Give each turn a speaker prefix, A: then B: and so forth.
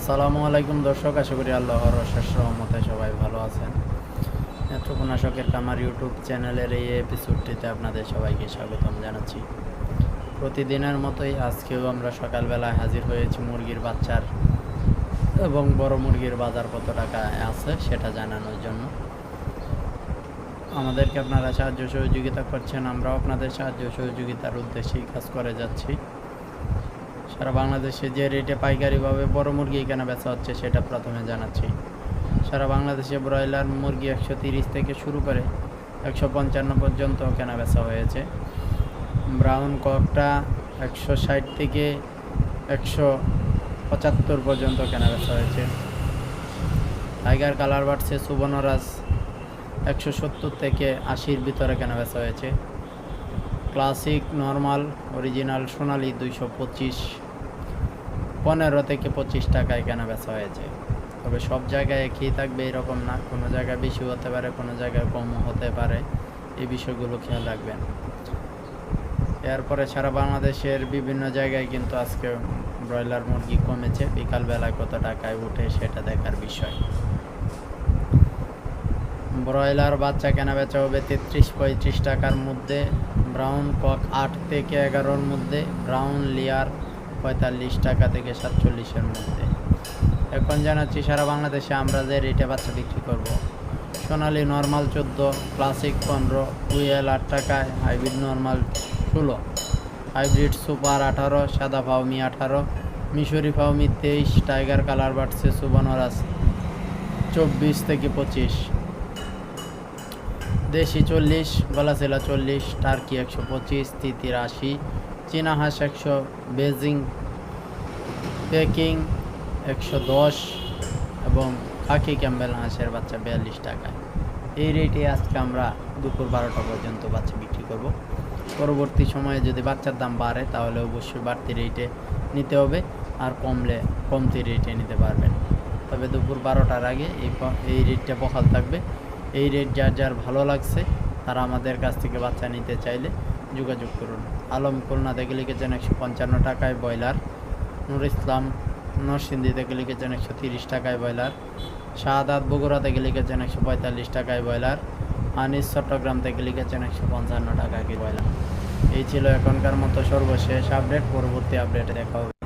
A: আসসালামু আলাইকুম দর্শক, আশা করি আল্লাহর অশেষ রহমতে সবাই ভালো আছেন। নেত্রকোনা কামার ইউটিউব চ্যানেলের এই এপিসোডটিতে আপনাদের সবাইকে স্বাগতম জানাচ্ছি। প্রতিদিনের মতোই আজকেও আমরা সকালবেলায় হাজির হয়েছি মুরগির বাচ্চার এবং বড় মুরগির বাজার কত টাকা আছে সেটা জানানোর জন্য। আমাদেরকে আপনারা সাহায্য সহযোগিতা করছেন, আমরাও আপনাদের সাহায্য সহযোগিতার উদ্দেশ্যেই কাজ করে যাচ্ছি। সারা বাংলাদেশে যে রেটে পাইকারিভাবে বড় মুরগি কেনা বেচা হচ্ছে, সেটা প্রথমে জানাচ্ছি। সারা বাংলাদেশে ব্রয়লার মুরগি একশো তিরিশ থেকে শুরু করে একশো পঞ্চান্ন পর্যন্ত কেনা বেচা হয়েছে। ব্রাউন ককটা একশো ষাট থেকে একশো পঁচাত্তর পর্যন্ত কেনা বেচা হয়েছে। টাইগার কালার বাড়ছে সুবর্ণরাজ একশো সত্তর থেকে আশির ভিতরে কেনা বেচা হয়েছে। ক্লাসিক, নর্মাল, অরিজিনাল, সোনালি দুইশো পঁচিশ। পনেরো থেকে পঁচিশ টাকায় কেনা বেচা হয়েছে। তবে সব জায়গায় একই থাকবে এরকম না, কোনো জায়গায় বেশি হতে পারে, কোনো জায়গায় কম হতে পারে, এই বিষয়গুলো খেয়াল রাখবেন। এরপরে সারা বাংলাদেশের বিভিন্ন জায়গায় কিন্তু আজকে ব্রয়লার মুরগি কমেছে বিকালবেলায় কত টাকায় উঠে সেটা দেখার বিষয়। ব্রয়লার বাচ্চা কেনা বেচা হবে তেত্রিশ পঁয়ত্রিশ টাকার মধ্যে, ব্রাউন কক আট থেকে এগারোর মধ্যে, ব্রাউন লেয়ার পঁয়তাল্লিশ টাকা থেকে সাতচল্লিশের মধ্যে এখন জানাচ্ছি সারা বাংলাদেশে আমরা যে রেটে বাচ্চা বিক্রি করব। সোনালি নর্মাল চোদ্দ ক্লাসিক পনেরো উইএল আট টাকায় হাইব্রিড নর্মাল ষোলো হাইব্রিড সুপার আঠারো, সাদা ফাউমি আঠারো, মিশরি ফাউমি তেইশ টাইগার কালার বাড়ছে সুবর্ণরাজ চব্বিশ থেকে পঁচিশ, দেশি চল্লিশ গলাচেলা চল্লিশ টার্কি একশো পঁচিশ তিতির আশি চীনা হাঁস একশো, বেজিং, পেকিং একশো দশ এবং খাকি ক্যাম্বেল হাঁসের বাচ্চা বিয়াল্লিশ টাকায়। এই রেটে আজকে আমরা দুপুর বারোটা পর্যন্ত বাচ্চা বিক্রি করব। পরবর্তী সময়ে যদি বাচ্চার দাম বাড়ে, তাহলে অবশ্যই বাড়তি রেটে নিতে হবে আর কমলে কমতি রেটে নিতে পারবেন। তবে দুপুর বারোটার আগে এই এই রেটটা বহাল থাকবে। এই রেট যার যার ভালো লাগছে, তারা আমাদের কাছ থেকে বাচ্চা নিতে চাইলে যোগাযোগ করুন। আলম খুলনা থেকে লিখেছেন একশো পঞ্চান্ন টাকায় ব্রয়লার। নুর ইসলাম নরসিন্দি থেকে লিখেছেন একশো তিরিশ টাকায় ব্রয়লার। শাহাদাত বগুড়া থেকে লিখেছেন একশো পঁয়তাল্লিশ টাকায় ব্রয়লার। আনিস চট্টগ্রাম থেকে লিখেছেন একশো পঞ্চান্ন টাকায় ব্রয়লার। এই ছিল এখনকার মতো সর্বশেষ আপডেট। পরবর্তী আপডেটে দেখা হবে।